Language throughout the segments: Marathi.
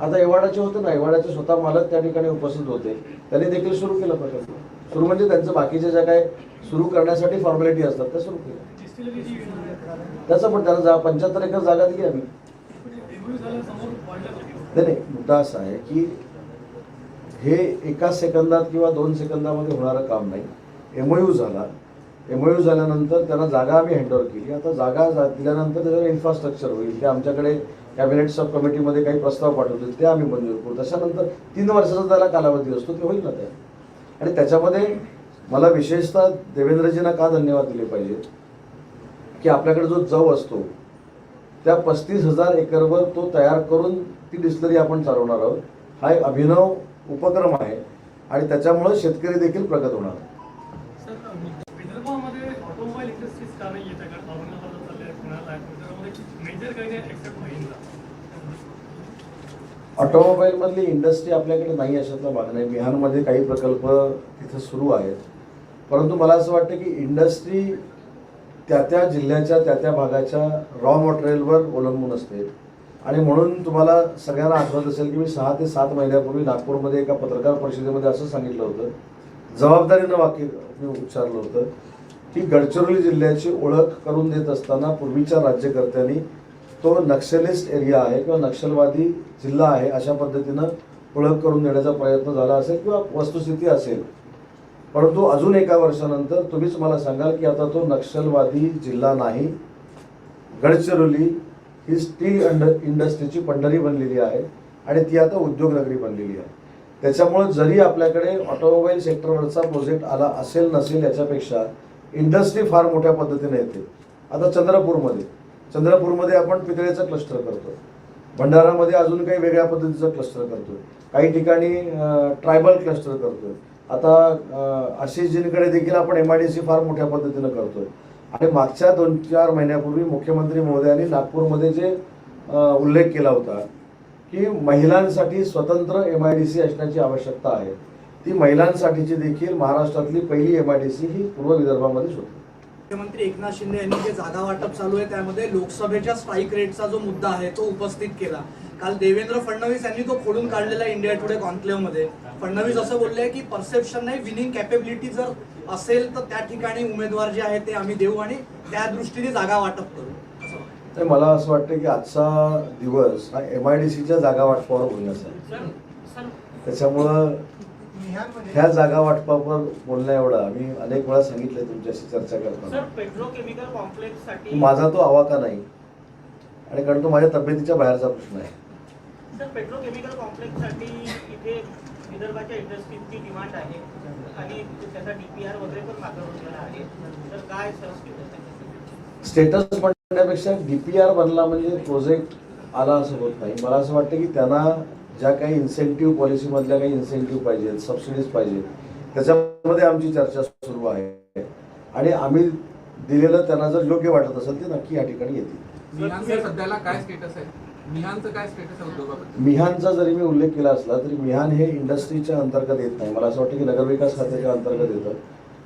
आता एवाडाचे होते ना एवाडाचे स्वतः मालक त्या ठिकाणी उपस्थित होते. त्यांनी देखील सुरू केलं प्रकल्प. सुरू म्हणजे त्यांचं बाकीच्या ज्या काय सुरू करण्यासाठी फॉर्मॅलिटी असतात त्या सुरू केल्या त्याचं पण त्याला जा पंच्याहत्तर एकर जागा दिली आम्ही. वाढल्या नाही नाही मुद्दा असा आहे की हे एका सेकंदात किंवा दोन सेकंदामध्ये होणारं काम नाही. एमओयू झाला. एमओयू झाल्यानंतर त्यांना जागा आम्ही हँडओव्हर केली. आता जागा जा- दिल्यानंतर त्याच्यावर इन्फ्रास्ट्रक्चर होईल. ते आमच्याकडे कॅबिनेट सब कमिटीमध्ये काही प्रस्ताव पाठवतील ते आम्ही मंजूर करू. त्याच्यानंतर तीन वर्षाचा त्याला कालावधी असतो ते होईल ना त्या आणि त्याच्यामध्ये मला विशेषतः देवेंद्रजींना का धन्यवाद दिले पाहिजेत की आपल्याकडे जो जव असतो त्या पस्तीस हजार एकरवर तो तयार करून ती डिस्लरी आपण चालवणार आहोत. हा एक अभिनव उपक्रम आहे आणि त्याच्यामुळे शेतकरी देखील प्रगत होणार. विदर्भामध्ये ऑटोमोबाईल इंडस्ट्रीज का नाही येत आहे कारण औरंगाबादला चालले आहे पुण्याला आहे विदर्भामध्ये मेजर काही नाही एक्सेप्ट महिंद्रा ऑटोमोबाईलमधली इंडस्ट्री आपल्याकडे नाही अशातला भाग नाही. बिहारमध्ये काही प्रकल्प तिथे सुरू आहेत. परंतु मला असं वाटतं की इंडस्ट्री त्या त्या जिल्ह्याच्या त्या त्या भागाच्या रॉ मटेरियलवर अवलंबून असते. आणि म्हणून तुम्हाला सगळ्यांना आठवत असेल की मी सहा ते सात महिन्यापूर्वी नागपूरमध्ये एका पत्रकार परिषदेमध्ये असं सांगितलं होतं. जबाबदारीनं वाक्य मी उच्चारलं होतं की गडचिरोली जिल्ह्याची ओळख करून देत असताना पूर्वीच्या राज्यकर्त्यांनी तो नक्षलिस्ट एरिया आहे किंवा नक्षलवादी जिल्हा आहे अशा पद्धतीनं ओळख करून देण्याचा प्रयत्न झाला असेल किंवा वस्तुस्थिती असेल. परंतु अजून एका वर्षानंतर तुम्हीच मला सांगाल की आता तो नक्षलवादी जिल्हा नाही. गडचिरोली ही स्टील अंड इंडस्ट्रीची पंढरी बनलेली आहे आणि ती आता उद्योगनगरी बनलेली आहे. त्याच्यामुळे जरी आपल्याकडे ऑटोमोबाईल सेक्टरवरचा प्रोजेक्ट आला असेल नसेल याच्यापेक्षा इंडस्ट्री फार मोठ्या पद्धतीने येते. आता चंद्रपूरमध्ये. चंद्रपूरमध्ये आपण पितळेचं क्लस्टर करतो भंडारामध्ये अजून काही वेगळ्या पद्धतीचं क्लस्टर करतो काही ठिकाणी ट्रायबल क्लस्टर करतोय. आता आशिषजींकडे देखील आपण एम आय डी सी फार मोठ्या पद्धतीनं करतोय. आणि मागच्या दोन चार महिन्यापूर्वी मुख्यमंत्री महोदयांनी नागपूरमध्ये जे उल्लेख केला होता की महिलांसाठी स्वतंत्र एम आय डी सी असण्याची आवश्यकता आहे. ती महिलांसाठीची देखील महाराष्ट्रातली पहिली एम आय डी सी ही पूर्व विदर्भामध्येच होती मुख्यमंत्री एकनाथ शिंदे यांनी जे जागा वाटप चालू आहे त्यामध्ये लोकसभेच्या स्ट्राईक रेटचा जो मुद्दा आहे तो उपस्थित केला. काल देवेंद्र फडणवीस यांनी तो खोडून काढलेला आहे इंडिया टुडे कॉन्क्लेव्हमध्ये. फडणवीस असं बोलले की परसेप्शन नाही विनिंग कॅपेबिलिटी जर असेल तर त्या ठिकाणी उमेदवार जे आहे ते आम्ही देऊ आणि त्या दृष्टीने जागा वाटप करू. तर मला असं वाटतं की आजचा दिवस हा एम आय डी सीच्या जागा वाटपावर बोलण्याचा आहे. त्याच्यामुळं ह्या जागा वाटपावर बोलण्या एवढा मी अनेक वेळा सांगितलं तुमच्याशी चर्चा सर करताना पेट्रोकेमिकल कॉम्प्लेक्ससाठी माझा तो आवाका नाही. आणि कारण तो माझ्या तब्येतीच्या बाहेरचा प्रश्न आहे. सर पेट्रोकेमिकल कॉम्प्लेक्ससाठी इथे विदर्भाच्या इंडस्ट्रीजची डिमांड आहे. आणि त्याचा डीपीआर वगैरे पण मागवलेला आहे. तर काय सर status आहे? स्टेटस म्हणण्यापेक्षा डीपीआर बनला म्हणजे प्रोजेक्ट आला असं होत नाही. मला असं वाटतं की त्यांना ज्या काही इन्सेंटिव्ह पॉलिसीमधल्या काही इन्सेंटिव्ह पाहिजेत सबसिडीज पाहिजेत त्याच्यामध्ये आमची चर्चा सुरू आहे. आणि आम्ही दिलेलं त्यांना जर योग्य वाटत असेल ते नक्की या ठिकाणी येतील. मिहानचं सध्याला काय स्टेटस आहे? मिहानचं काय स्टेटस आहे उद्योगाबद्दल? मिहानचा जरी मी उल्लेख केला असला तरी मिहान हे इंडस्ट्रीच्या अंतर्गत येत नाही. मला असं वाटतं की नगरविकास खात्याच्या अंतर्गत येतं.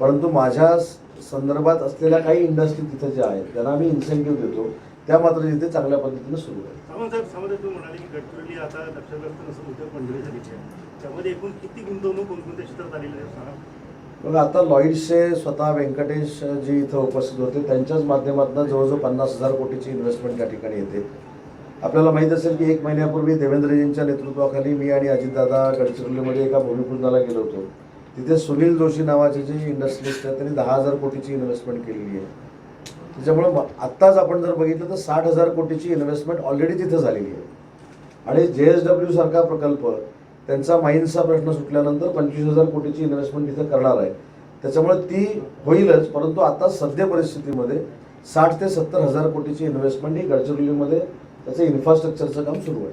परंतु माझ्या स- संदर्भात असलेल्या काही इंडस्ट्री तिथे ज्या आहेत त्यांना आम्ही इन्सेंटिव्ह देतो. त्या मात्र तिथे चांगल्या पद्धतीने सुरू आहे. सावंत साहेब सावंत तुम्ही म्हणाले की गडचिरोली आता नक्षलग्रस्त नसून उद्योग मंडळीचा विषय आहे. त्यामध्ये एकूण किती गुंतवणूक कोणकोणत्या क्षेत्रात आलेली आहे सांगा? मग आता लॉईड्सचे स्वतः व्यंकटेश जी इथं उपस्थित होते त्यांच्याच माध्यमातून जवळजवळ पन्नास हजार कोटीची इन्व्हेस्टमेंट त्या ठिकाणी येते. आपल्याला माहीत असेल की एक महिन्यापूर्वी देवेंद्रजींच्या नेतृत्वाखाली मी आणि अजितदादा गडचिरोलीमध्ये एका भूमिपूजनाला गेलो होतो. तिथे सुनील जोशी नावाचे जे इंडस्ट्रिस्ट आहेत त्यांनी दहा हजार कोटीची इन्व्हेस्टमेंट केलेली आहे. त्याच्यामुळं आत्ताच आपण जर बघितलं तर साठ हजार कोटीची इन्व्हेस्टमेंट ऑलरेडी तिथं झालेली आहे. आणि जे एस डब्ल्यू सारखा प्रकल्प त्यांचा माईन्सचा प्रश्न सुटल्यानंतर पंचवीस हजार कोटीची इन्व्हेस्टमेंट तिथं करणार आहे. त्याच्यामुळे ती होईलच परंतु आता सध्या परिस्थितीमध्ये साठ ते सत्तर हजार कोटीची इन्व्हेस्टमेंट ही गडचिरोलीमध्ये त्याचं इन्फ्रास्ट्रक्चरचं काम सुरू आहे.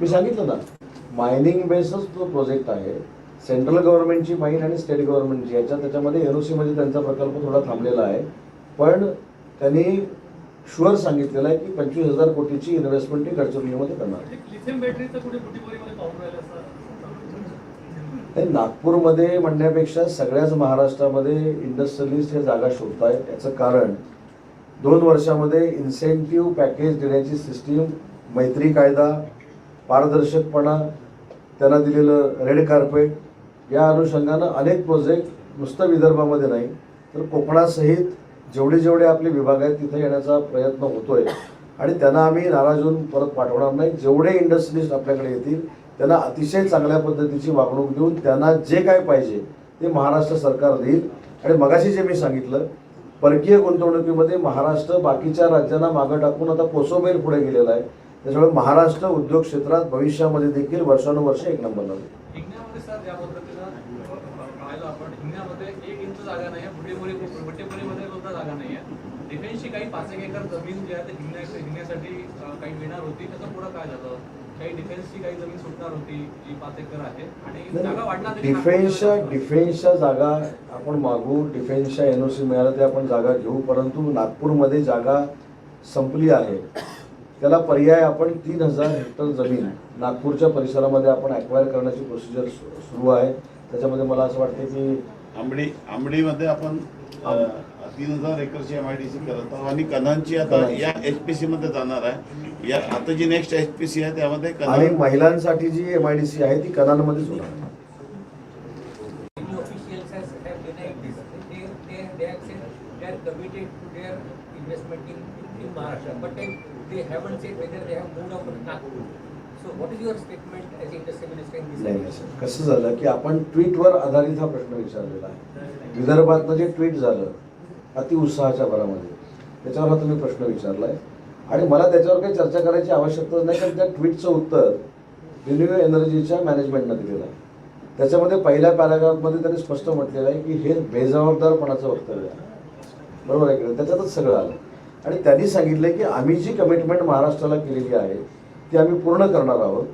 मी सांगितलं ना मायनिंग बेसच तो प्रोजेक्ट आहे. सेंट्रल गव्हर्नमेंटची माईन आणि स्टेट गव्हर्नमेंटची. याच्या त्याच्यामध्ये एन ओ सीमध्ये त्यांचा प्रकल्प थोडा थांबलेला आहे. पण त्यांनी शुअर सांगितलेलं आहे की पंचवीस हजार कोटीची इन्व्हेस्टमेंट ही गडचिरोलीमध्ये करणार. हे नागपूरमध्ये म्हणण्यापेक्षा सगळ्याच महाराष्ट्रामध्ये इंडस्ट्रियलिस्ट हे जागा शोधतायत. याचं कारण दोन वर्षामध्ये इन्सेंटिव्ह पॅकेज देण्याची सिस्टीम मैत्री कायदा पारदर्शकपणा त्यांना दिलेलं रेड कार्पेट या अनुषंगानं अनेक प्रोजेक्ट नुसतं विदर्भामध्ये नाही तर कोकणासहित जेवढे जेवढे आपले विभाग आहेत तिथे येण्याचा प्रयत्न होतोय. आणि त्यांना आम्ही नाराज होऊन परत पाठवणार नाही. जेवढे इंडस्ट्रिलिस्ट आपल्याकडे येतील त्यांना अतिशय चांगल्या पद्धतीची वागणूक देऊन त्यांना जे काय पाहिजे ते महाराष्ट्र सरकार देईल. आणि मगाशी जे मी सांगितलं परकीय गुंतवणुकीमध्ये महाराष्ट्र बाकीच्या राज्यांना मागं टाकून आता कोसोबेर पुढे गेलेला आहे. त्याच्यामुळे महाराष्ट्र उद्योग क्षेत्रात भविष्यामध्ये देखील वर्षानुवर्ष एक नंबरला होईल हिंगण्यामध्ये सर या पद्धतीनं पाहिलं आपण हिंगण्यामध्ये एक इंच जागा नाही आहे बुटेपुरी बुटेपुरीमध्ये सुद्धा जागा नाही आहे डिफेन्सची काही पाच एक एकर जमीन जी आहे ते अं, काही मिळणार होती त्याचं पुढं काय झालं? काही डिफेन्सची काही जमीन सुटणार होती जी पाच एकर आहे. आणि जागा वाढणार तरी डिफेन्सच्या डिफेन्सच्या जागा आपण मागू डिफेन्सच्या एन ओ सी मिळालं ते आपण जागा घेऊ परंतु नागपूरमध्ये जागा संपली आहे. त्याला पर्याय आपण तीन हजार हेक्टर जमीन नागपूरच्या परिसरामध्ये आपण ॲक्वायर करण्याची प्रोसिजर सुरू आहे. त्याच्यामध्ये मला असं वाटतं की आंबडी आंबडीमध्ये आपण तीन हजार एकरची एम आय डी सी करत आहोत आणि कनांची आता या एच पी सी मध्ये जाणार आहे. या आता जी नेक्स्ट एच पी सी आहे त्यामध्ये महिलांसाठी जी एम आय डी सी आहे ती कनांमध्ये सुद्धा नाही सर. कसं झालं की आपण ट्विटवर आधारित हा प्रश्न विचारलेला आहे. विदर्भातनं जे ट्विट झालं अति उत्साहाच्या भरामध्ये. त्याच्यावर हा तुम्ही प्रश्न विचारलाय. आणि मला त्याच्यावर काही चर्चा करायची आवश्यकता नाही कारण त्या ट्विटचं उत्तर रिन्यू एनर्जीच्या मॅनेजमेंटनं दिलेलं आहे. त्याच्यामध्ये पहिल्या पॅराग्राफमध्ये त्यांनी स्पष्ट म्हटलेलं आहे की हे बेजबाबदारपणाचं वक्तव्य आहे. बरोबर आहे की? त्याच्यातच सगळं आलं. आणि त्यांनी सांगितलं की आम्ही जी कमिटमेंट महाराष्ट्राला केलेली आहे ती आम्ही पूर्ण करणार आहोत.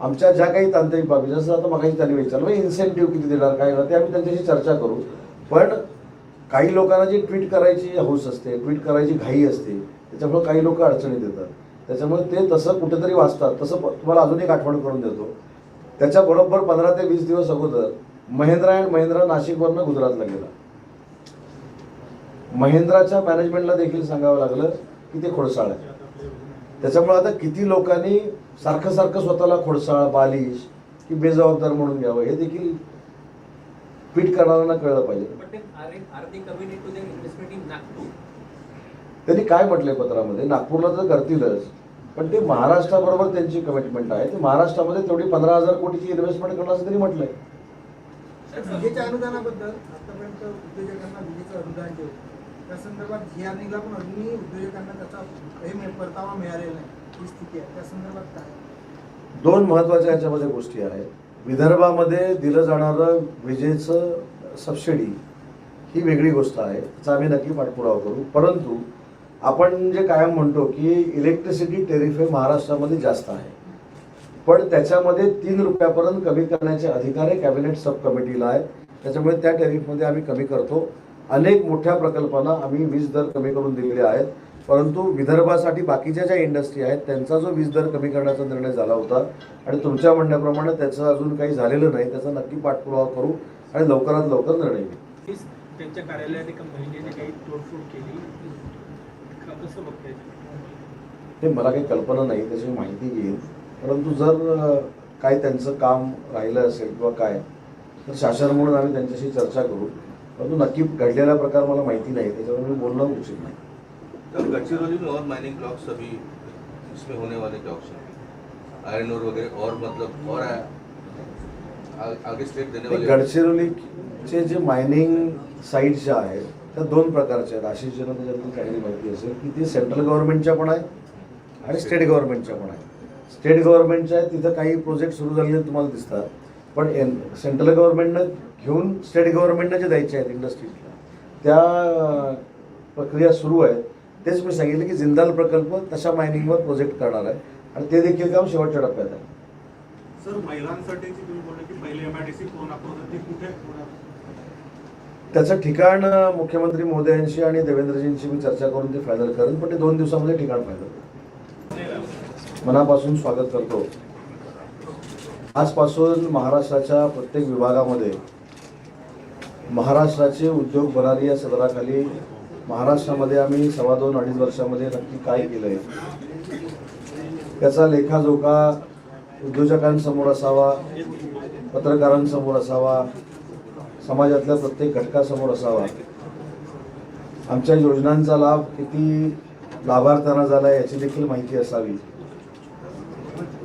आमच्या ज्या काही तांत्रिक बाबी जसं आता मगाशी त्यांनी विचारलं इन्सेंटिव्ह किती देणार काय ते आम्ही त्यांच्याशी चर्चा करू. पण काही लोकांना जी ट्विट करायची हौस असते ट्विट करायची घाई असते त्याच्यामुळे काही लोक अडचणीत येतात. त्याच्यामुळे ते तसं कुठेतरी वाचतात. तसं तुम्हाला अजून एक आठवण करून देतो. त्याच्याबरोबर पंधरा ते वीस दिवस अगोदर महेंद्रा अँड महेंद्रा नाशिकवरनं गुजरातला गेला. महेंद्राच्या मॅनेजमेंटला देखील सांगावं लागलं की ते खोडसाळ आहे. त्याच्यामुळे आता किती लोकांनी सारखं सारखं स्वतःला खोडसाळ बालिश की बेजबाबदार म्हणून घ्यावं हे देखील ट्विट करणाऱ्यांना कळलं पाहिजे? त्यांनी काय म्हटलंय पत्रामध्ये? नागपूरला तर करतीलच पण ते महाराष्ट्राबरोबर त्यांची कमिटमेंट आहे. ते महाराष्ट्रामध्ये तेवढी पंधरा हजार कोटीची इन्व्हेस्टमेंट करणार असं त्यांनी म्हटलंय. विजेच्या अनुदानाबद्दल आतापर्यंत अनुदान त्या संदर्भात जी आर निघाला पण अजूनही उद्योजकांना त्याचा काही परतावा मिळालेला नाही. ही स्थिती आहे. त्या संदर्भात काय? दोन महत्त्वाच्या याच्यामध्ये गोष्टी आहेत. विदर्भामध्ये दिलं जाणारं विजेचं सबसिडी ही वेगळी गोष्ट आहे. त्याचा आम्ही नक्की पाठपुरावा करू. परंतु आपण जे कायम म्हणतो की इलेक्ट्रिसिटी टेरिफ हे महाराष्ट्रामध्ये जास्त आहे. पण त्याच्यामध्ये तीन रुपयापर्यंत कमी करण्याचे अधिकार हे कॅबिनेट सब कमिटीला आहेत. त्याच्यामुळे त्या टेरिफमध्ये आम्ही कमी करतो. अनेक मोठ्या प्रकल्पांना आम्ही वीज दर कमी करून दिलेले आहेत. परंतु विदर्भासाठी बाकीच्या ज्या इंडस्ट्री आहेत त्यांचा जो वीज दर कमी करण्याचा निर्णय झाला होता आणि तुमच्या म्हणण्याप्रमाणे त्याचं अजून काही झालेलं नाही त्याचा नक्की पाठपुरावा करू आणि लवकरात लवकर निर्णय घेऊ. त्यांच्या कार्यालयाने कंपनीने काही तोडफोड केली? कसं बघताय ते मला काही कल्पना नाही त्याची माहिती घेईन. परंतु जर काय त्यांचं काम राहिलं असेल किंवा काय तर शासन म्हणून आम्ही त्यांच्याशी चर्चा करू. परंतु नक्की घडलेला प्रकार मला माहिती नाही त्याच्यावर मी बोलणं उचित नाही. तब गडचिरोली में और माइनिंग ब्लॉक्स अभी इसमें होने वाले ब्लॉक्स हैं। आयरन और वगैरह और मतलब और आ, आगे स्टेट देने वाले गडचिरोलीचे जे मायनिंग साईट्स ज्या आहेत त्या दोन प्रकारच्या आहेत. आशिष जन त्याच्यातून चांगली माहिती असेल की ती सेंट्रल गव्हर्नमेंटच्या पण आहे आणि स्टेट गव्हर्नमेंटच्या पण आहे स्टेट गव्हर्नमेंटच्या आहेत तिथं काही प्रोजेक्ट सुरू झालेले तुम्हाला दिसतात. पण एन सेंट्रल गव्हर्नमेंटनं घेऊन स्टेट गव्हर्नमेंटनं जे द्यायचे आहेत इंडस्ट्रीजला त्या प्रक्रिया सुरू आहेत तेच मी सांगितलं की जिंदाल प्रकल्प तशा मायनिंगवर प्रोजेक्ट करणार आहे. आणि ते देखील काम शेवटच्या टप्प्यात आहे. सर होणार त्याचं ठिकाण मुख्यमंत्री मोदयांशी आणि देवेंद्रजींशी मी चर्चा करून ते फायनल करेन पण ते दोन दिवसामध्ये ठिकाण फायनल. मनापासून स्वागत करतो. आजपासून महाराष्ट्राच्या प्रत्येक विभागामध्ये महाराष्ट्राचे उद्योग भरारी या सदराखाली महाराष्ट्रामध्ये आम्ही सव्वा दोन अडीच वर्षामध्ये नक्की काय केलं आहे त्याचा लेखाजोखा उद्योजकांसमोर असावा पत्रकारांसमोर असावा समाजातल्या प्रत्येक घटकासमोर असावा. आमच्या योजनांचा लाभ किती लाभार्थ्यांना झाला याची देखील माहिती असावी.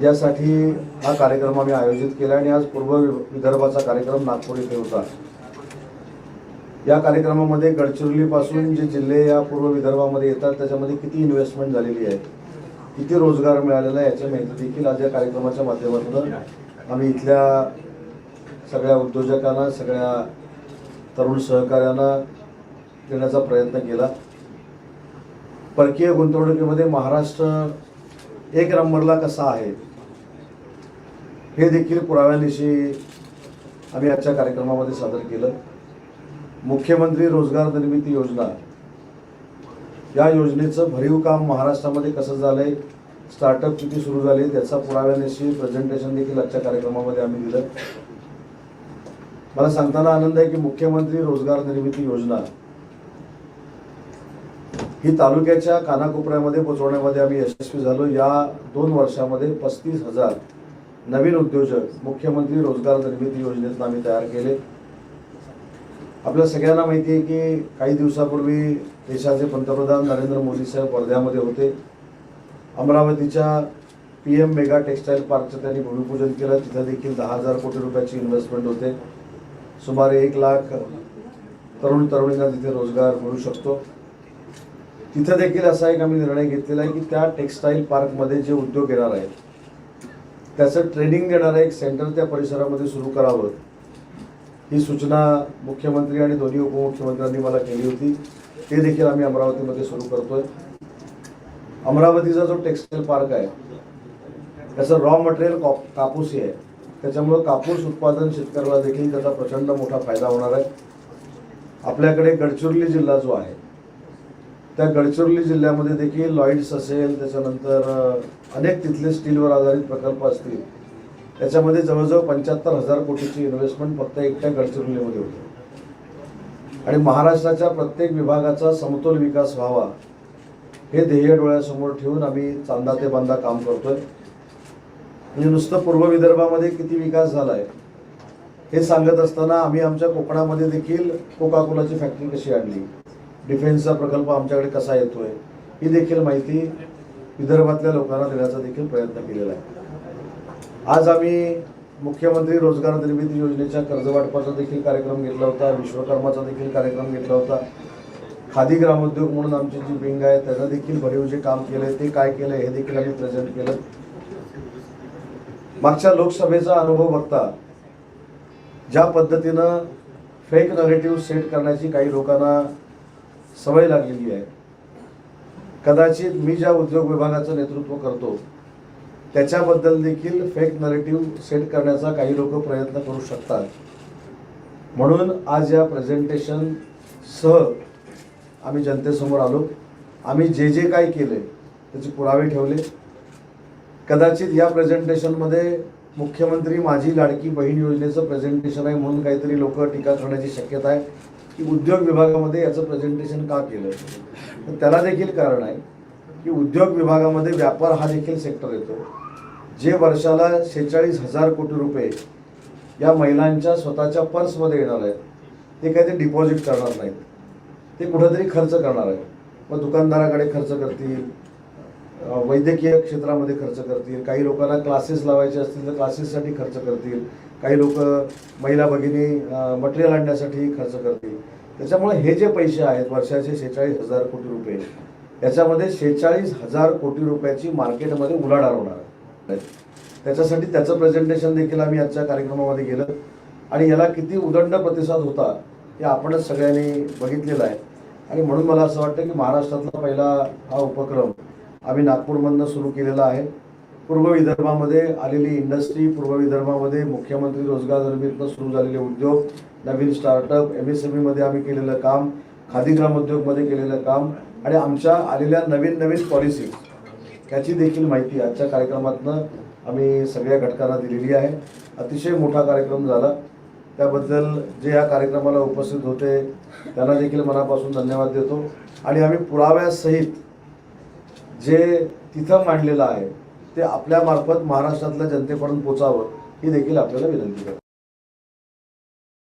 यासाठी हा कार्यक्रम आम्ही आयोजित केला आणि आज पूर्व विदर्भाचा कार्यक्रम नागपूर येथे होता. या कार्यक्रमामध्ये गडचिरोलीपासून जे जिल्हे या पूर्व विदर्भामध्ये येतात त्याच्यामध्ये किती इन्व्हेस्टमेंट झालेली आहे किती रोजगार मिळालेला आहे याची माहिती देखील आज या कार्यक्रमाच्या माध्यमातून आम्ही इथल्या सगळ्या उद्योजकांना सगळ्या तरुण सहकाऱ्यांना देण्याचा प्रयत्न केला. परकीय गुंतवणुकीमध्ये महाराष्ट्र एक नंबरला कसा आहे हे देखील पुराव्यानिशी आम्ही आजच्या कार्यक्रमामध्ये सादर केलं. मुख्यमंत्री रोजगार निर्मिती योजना. या योजनेचं भरीव काम महाराष्ट्रामध्ये कसं झालंय स्टार्टअप किती सुरू झाले त्याचा पुराव्यानिशी प्रेझेंटेशन देखील आजच्या कार्यक्रमामध्ये आम्ही दिलं. मला सांगताना आनंद आहे की मुख्यमंत्री रोजगार निर्मिती योजना ही तालुक्याच्या कानाकोपऱ्यामध्ये पोहोचवण्यामध्ये आम्ही यशस्वी झालो. या दोन वर्षामध्ये पस्तीस हजार नवीन उद्योजक मुख्यमंत्री रोजगार निर्मिती योजनेतून आम्ही तयार केले. आपल्या सगळ्यांना माहिती आहे की काही दिवसापूर्वी देशाचे पंतप्रधान नरेंद्र मोदी साहेब वर्ध्यामध्ये होते. अमरावतीच्या पी एम मेगा टेक्स्टाईल पार्कचं त्यांनी भूमिपूजन केलं. तिथं देखील दहा हजार कोटी रुपयाची इन्व्हेस्टमेंट होते. सुमारे एक लाख तरुण तरुणींना तिथे रोजगार मिळू शकतो. तिथं देखील असा एक आम्ही निर्णय घेतलेला आहे की त्या टेक्स्टाईल पार्कमध्ये जे उद्योग येणार आहेत त्याचं ट्रेनिंग देणारं एक सेंटर त्या परिसरामध्ये सुरू करावं. ही सूचना मुख्यमंत्री आणि दोन्ही उपमुख्यमंत्र्यांनी मला केली होती. ते देखील आम्ही अमरावतीमध्ये सुरू करतोय. अमरावतीचा जो टेक्स्टाईल पार्क आहे त्याचं रॉ मटेरियल कापूस आहे. त्याच्यामुळं कापूस उत्पादन शेतकऱ्याला देखील त्याचा प्रचंड मोठा फायदा होणार आहे. आपल्याकडे गडचिरोली जिल्हा जो आहे त्या गडचिरोली जिल्ह्यामध्ये देखील लॉईड्स असेल त्याच्यानंतर अनेक तिथले स्टीलवर आधारित प्रकल्प असतील. त्याच्यामध्ये जवळजवळ पंच्याहत्तर हजार कोटीची इन्व्हेस्टमेंट फक्त एकट्या गडचिरोलीमध्ये होती. आणि महाराष्ट्राच्या प्रत्येक विभागाचा समतोल विकास व्हावा हे ध्येय डोळ्यासमोर ठेवून आम्ही चांदा ते बांधा काम करतोय. म्हणजे नुसतं पूर्व विदर्भामध्ये किती विकास झालाय हे सांगत असताना आम्ही आमच्या कोकणामध्ये देखील कोका कोलाची फॅक्टरी कशी आणली? डिफेन्सचा प्रकल्प आमच्याकडे कसा येतोय? ही देखील माहिती विदर्भातल्या लोकांना देण्याचा देखील प्रयत्न केलेला आहे. आज आम्ही मुख्यमंत्री रोजगार निर्मिती योजनेच्या कर्जवाटपाचा देखील कार्यक्रम घेतला होता विश्वकर्माचा देखील कार्यक्रम घेतला होता. खादी ग्रामोद्योग म्हणून आमची जी विंग आहे त्यानं देखील भरीव जे काम केलंय ते काय केलंय हे देखील आम्ही प्रेझेंट केलं. मागच्या लोकसभेचा अनुभव बघता ज्या पद्धतीनं फेक नरेटिव्ह सेट करण्याची काही लोकांना सवय लागलेली आहे. कदाचित मी ज्या उद्योग विभागाचं नेतृत्व करतो त्याच्याबद्दल देखील फेक नरेटिव्ह सेट करण्याचा काही लोक प्रयत्न करू शकतात. म्हणून आज या प्रेझेंटेशन सह आम्ही जनतेसमोर आलो. आम्ही जे जे काही केले त्याचे पुरावे ठेवले. कदाचित या प्रेझेंटेशनमध्ये मुख्यमंत्री माझी लाडकी बहीण योजनेचं प्रेझेंटेशन आहे म्हणून काहीतरी लोक टीका करण्याची शक्यता आहे. की उद्योग विभागामध्ये याचं प्रेझेंटेशन का केलं? तर त्याला देखील कारण आहे. की उद्योग विभागामध्ये व्यापार हा देखील सेक्टर येतो. जे वर्षाला शेहेचाळीस हजार कोटी रुपये या महिलांच्या स्वतःच्या पर्समध्ये येणार आहेत ते काही ते डिपॉझिट करणार नाहीत. ते कुठंतरी खर्च करणार आहेत. मग दुकानदाराकडे खर्च करतील वैद्यकीय क्षेत्रामध्ये खर्च करतील काही लोकांना क्लासेस लावायचे असतील तर क्लासेससाठी खर्च करतील काही लोक महिला भगिनी मटेरियल आणण्यासाठी खर्च करतील. त्याच्यामुळे हे जे पैसे आहेत वर्षाचे शेहेचाळीस हजार कोटी रुपये त्याच्यामध्ये शेहेचाळीस हजार कोटी रुपयाची मार्केटमध्ये उलाढाल होणार आहे. त्याच्यासाठी त्याचं प्रेझेंटेशन देखील आम्ही आजच्या कार्यक्रमामध्ये केलं. आणि याला किती उदंड प्रतिसाद होता हे आपणच सगळ्यांनी बघितलेलं आहे. आणि म्हणून मला असं वाटतं की महाराष्ट्रातला पहिला हा उपक्रम आम्ही नागपूरमधनं सुरू केलेला आहे. पूर्व विदर्भामध्ये आलेली इंडस्ट्री पूर्व विदर्भामध्ये मुख्यमंत्री रोजगार निर्मितीनं सुरू झालेले उद्योग नवीन स्टार्टअप एम एस एम ईमध्ये आम्ही केलेलं काम. खादी ग्रामोद्योगमध्ये केलेलं काम आणि आमच्या आलेल्या नवीन नवीन पॉलिसी याची देखील माहिती आजच्या कार्यक्रमातनं आम्ही सगळ्या घटकांना दिलेली आहे. अतिशय मोठा कार्यक्रम झाला. त्याबद्दल जे या कार्यक्रमाला उपस्थित होते त्यांना देखील मनापासून धन्यवाद देतो. आणि आम्ही पुराव्यासहित जे तिथं मांडलेलं आहे ते आपल्यामार्फत महाराष्ट्रातल्या जनतेपर्यंत पोचावं ही देखील आपल्याला विनंती करतो.